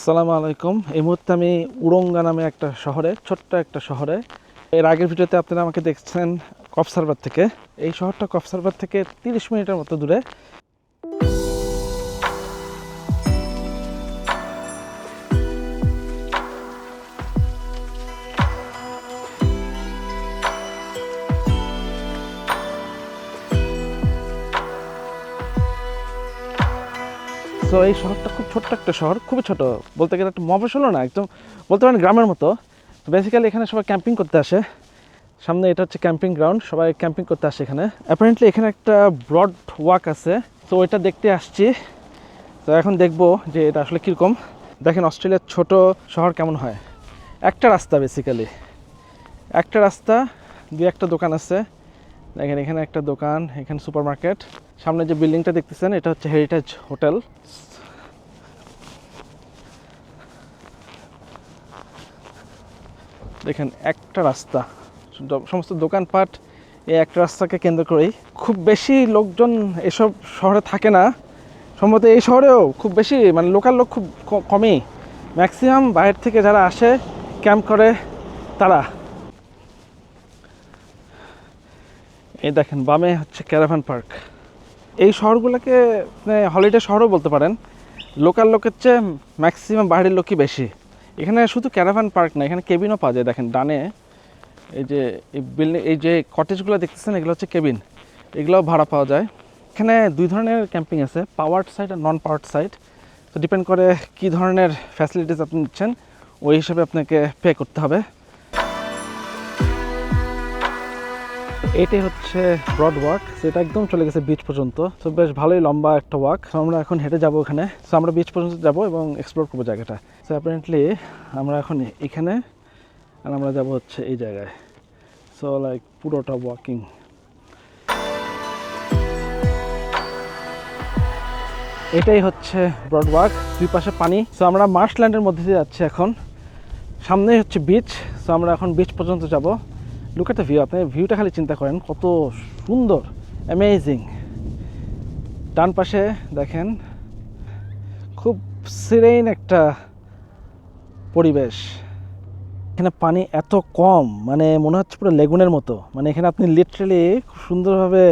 আসসালামু আলাইকুম। এই মুহূর্তে আমি উড়ঙ্গা নামে একটা শহরে, ছোট্ট একটা শহরে। এর আগের ভিডিওতে আপনারা আমাকে দেখছেন কফসারবার থেকে। এই শহরটা কফসারবার থেকে তিরিশ মিনিটের মতো দূরে। সো এই শহরটা খুব ছোট্ট একটা শহর খুবই ছোট। বলতে গেলে একটা মফসলও না, একদম বলতে পারেন গ্রামের মতো। তো বেসিক্যালি এখানে সবাই ক্যাম্পিং করতে আসে। সামনে এটা হচ্ছে ক্যাম্পিং গ্রাউন্ড সবাই ক্যাম্পিং করতে আসে এখানে। অ্যাপারেন্টলি এখানে একটা ব্রড ওয়াক আছে। তো ওইটা দেখতে আসছি। তো এখন দেখব যে এটা আসলে কীরকম। দেখেন অস্ট্রেলিয়ার ছোট শহর কেমন হয়। একটা রাস্তা বেসিক্যালি একটা রাস্তা, দুই একটা দোকান আছে। দেখেন, এখানে একটা দোকান, এখানে সুপার মার্কেট সামনে যে বিল্ডিংটা দেখতেছেন, এটা হচ্ছে হেরিটেজ হোটেল দেখেন, একটা রাস্তা। সমস্ত দোকানপাট এই একটা রাস্তাকে কেন্দ্র করেই। খুব বেশি লোকজন এসব শহরে থাকে না। সম্ভবত এই শহরেও খুব বেশি মানে লোকাল লোক খুব কমই। ম্যাক্সিমাম বাইরে থেকে যারা আসে ক্যাম্প করে, তারা। এই দেখেন, বামে হচ্ছে ক্যারাভান পার্ক এই শহরগুলোকে হলিডে শহরও বলতে পারেন। লোকাল লোকের চেয়ে ম্যাক্সিমাম বাইরের লোকই বেশি। এখানে শুধু ক্যারাভান পার্ক না, এখানে কেবিনও পাওয়া যায়। দেখেন, ডানে এই যে, এই বিল্ডিং এই যে কটেজগুলো দেখতেছেন, এগুলো হচ্ছে কেবিন এগুলোও ভাড়া পাওয়া যায়। এখানে দুই ধরনের ক্যাম্পিং আছে পাওয়ার্ড সাইড আর নন পাওয়ার্ড সাইড তো ডিপেন্ড করে কী ধরনের ফ্যাসিলিটিস আপনি নিচ্ছেন, ওই হিসাবে আপনাকে পে করতে হবে। এটাই হচ্ছে ব্রড ওয়াক সেটা একদম চলে গেছে বিচ পর্যন্ত। তো বেশ ভালোই লম্বা একটা ওয়াক। আমরা এখন হেঁটে যাব ওখানে। সো আমরা বিচ পর্যন্ত যাব এবং এক্সপ্লোর করব জায়গাটা। সো অ্যাপারেন্টলি আমরা এখন এখানে আর আমরা যাব হচ্ছে এই জায়গায়। সো লাইক পুরোটা ওয়াকিং এটাই হচ্ছে ব্রড ওয়াক, দুই পাশে পানি। সো আমরা মার্শল্যান্ডের মধ্যে দিয়ে যাচ্ছি এখন। সামনেই হচ্ছে বিচ সো আমরা এখন বিচ পর্যন্ত যাব। লুক দ্য ভিউ আপনি ভিউটা খালি চিন্তা করেন, কত সুন্দর অ্যামেজিং ডান পাশে দেখেন, খুব সিরেইন একটা পরিবেশ। এখানে পানি এত কম মানে মনে হচ্ছে পুরো লেগুনের মতো। মানে এখানে আপনি লিটারেলি খুব সুন্দরভাবে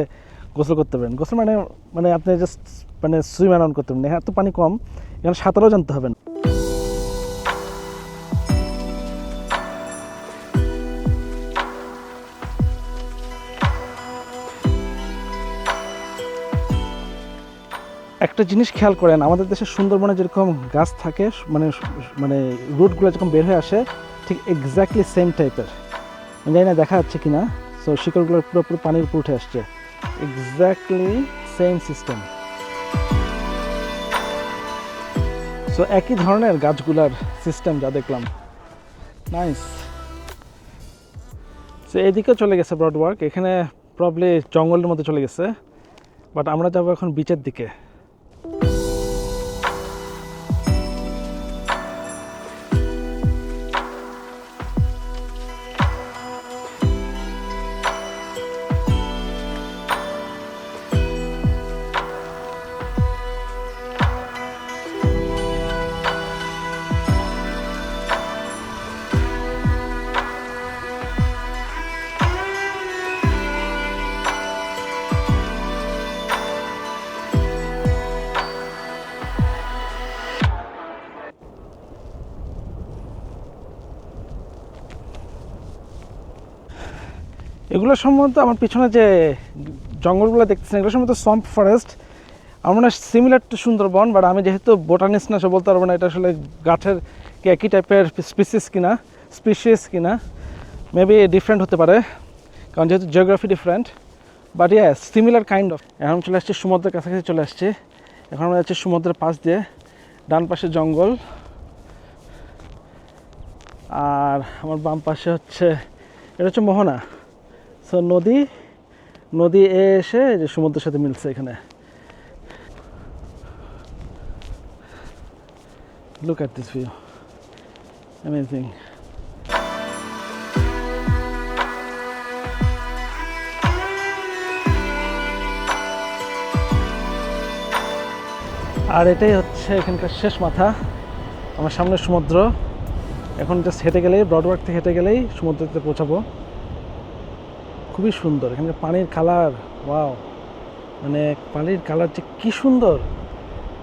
গোসল করতে পারেন গোসল মানে মানে আপনি জাস্ট মানে সুইম অ্যারাউন্ড করতে পারেন এত পানি কম, এখানে সাঁতারও জানতে হবে না। একটা জিনিস খেয়াল করেন, আমাদের দেশে সুন্দরবনে যেরকম গাছ থাকে মানে মানে রুটগুলো যেরকম বের হয়ে আসে, ঠিক এক্স্যাক্টলি সেম টাইপের জানি না দেখা যাচ্ছে কি না সো শিকড়গুলো পুরোপুরি পানির উপর উঠে আসছে। এক্স্যাক্টলি সেম সিস্টেম সো একই ধরনের গাছগুলার সিস্টেম যা দেখলাম। নাইস সো এদিকেও চলে গেছে ব্রড ওয়ার্ক এখানে প্রবলি জঙ্গলের মধ্যে চলে গেছে বাট আমরা যাব এখন বিচের দিকে। এগুলো সম্ভবত আমার পিছনে যে জঙ্গলগুলো দেখতেছেন, এগুলো সম্ভবত সম্প ফরেস্ট আমার মনে হয় সিমিলার টু সুন্দরবন বাট আমি যেহেতু বোটানিস্ট না, সে বলতে পারব না এটা আসলে গাছের কি একই টাইপের স্পিসিস কিনা স্পিসিস কিনা। মেবি ডিফারেন্ট হতে পারে, কারণ যেহেতু geography different but yeah similar kind of এখন চলে আসছি সমুদ্রের কাছাকাছি চলে আসছে। এখন আমরা যাচ্ছি সমুদ্রের পাশ দিয়ে, ডান পাশে জঙ্গল। আর আমার বাম পাশে হচ্ছে, এটা হচ্ছে মোহনা। সো নদী নদী এসে যে সমুদ্রের সাথে মিলছে এখানে। Look at this view amazing আর এটাই হচ্ছে এখানকার শেষ মাথা, আমার সামনে সমুদ্র। এখন জাস্ট হেঁটে গেলেই ব্রডওয়ার্ক থেকে হেঁটে গেলেই সমুদ্রতে পৌঁছাবো। খুবই সুন্দর। এখানে পানির কালার, ওয়াও। মানে পানির কালার যে কী সুন্দর।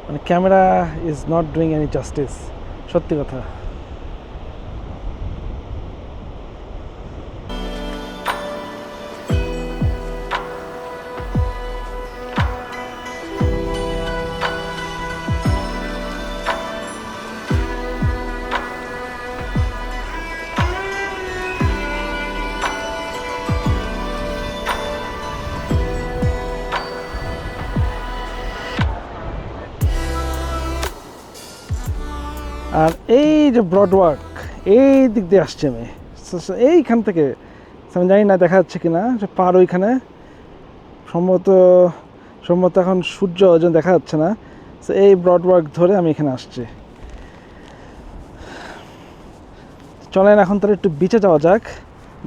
মানে camera is not doing any justice সত্যি কথা। আর এই যে ব্রডওয়ার্ক এই দিক দিয়ে আসছে আমি। এইখান থেকে আমি জানি না দেখা যাচ্ছে কি না যে পার ওইখানে। সম্ভবত সম্ভবত এখন সূর্য ওজন দেখা যাচ্ছে না। তো এই ব্রডওয়ার্ক ধরে আমি এখানে আসছি। চলেন এখন তাহলে একটু বিচে যাওয়া যাক।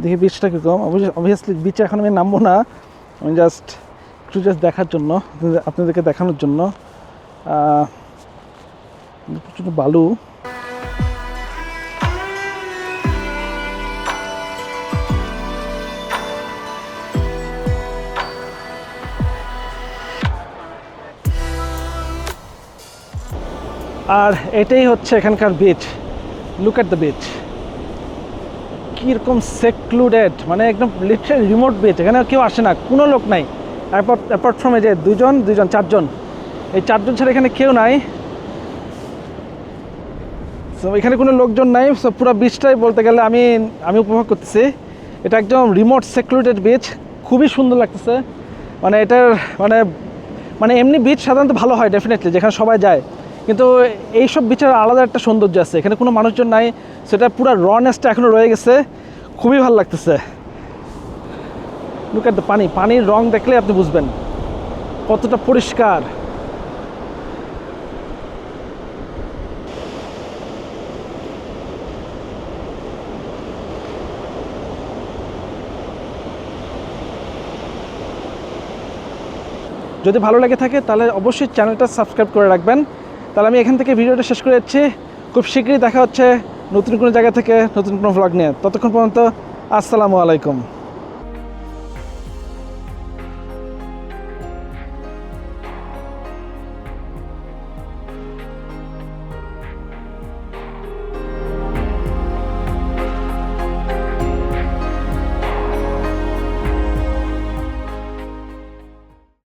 দেখি বিচটা কীরকম। অবভিয়াসলি বিচে এখন আমি নামবো না। আমি জাস্ট একটু জাস্ট দেখার জন্য আপনাদেরকে দেখানোর জন্য। প্রচুর বালু। আর এটাই হচ্ছে এখানকার beach look at the beach কীরকম সেক্লুডেড মানে একদম লিটারেল রিমোট বিচ এখানে কেউ আসে না, কোনো লোক নাই। অ্যাপার্ট অ্যাপার্ট ফ্রম এই যে দুজন দুজন, চারজন। এই চারজন ছাড়া এখানে কেউ নাই। সো এখানে কোনো লোকজন নাই সো পুরো বিচটাই বলতে গেলে আমি আমি উপভোগ করতেছি। এটা একদম রিমোট সেক্লুডেড বিচ খুবই সুন্দর লাগতেছে। মানে এটার মানে মানে এমনি বিচ সাধারণত ভালো হয় ডেফিনেটলি যেখানে সবাই যায়। কিন্তু এইসব বিচার আলাদা একটা সৌন্দর্য আছে। এখানে কোনো মানুষজন নাই, সেটা পুরো রনেসটা এখনও রয়ে গেছে। খুবই ভালো লাগতেছে। লুক দ্য পানি। পানির রং দেখলে আপনি বুঝবেন কতটা পরিষ্কার। যদি ভালো লেগে থাকে, তাহলে অবশ্যই চ্যানেলটা সাবস্ক্রাইব করে রাখবেন। তাহলে আমি এখান থেকে ভিডিওটা শেষ করে যাচ্ছি। খুব শীঘ্রই দেখা হচ্ছে নতুন কোনো জায়গা থেকে নতুন কোনো ভ্লগ নিয়ে। ততক্ষণ পর্যন্ত, আসসালামু আলাইকুম।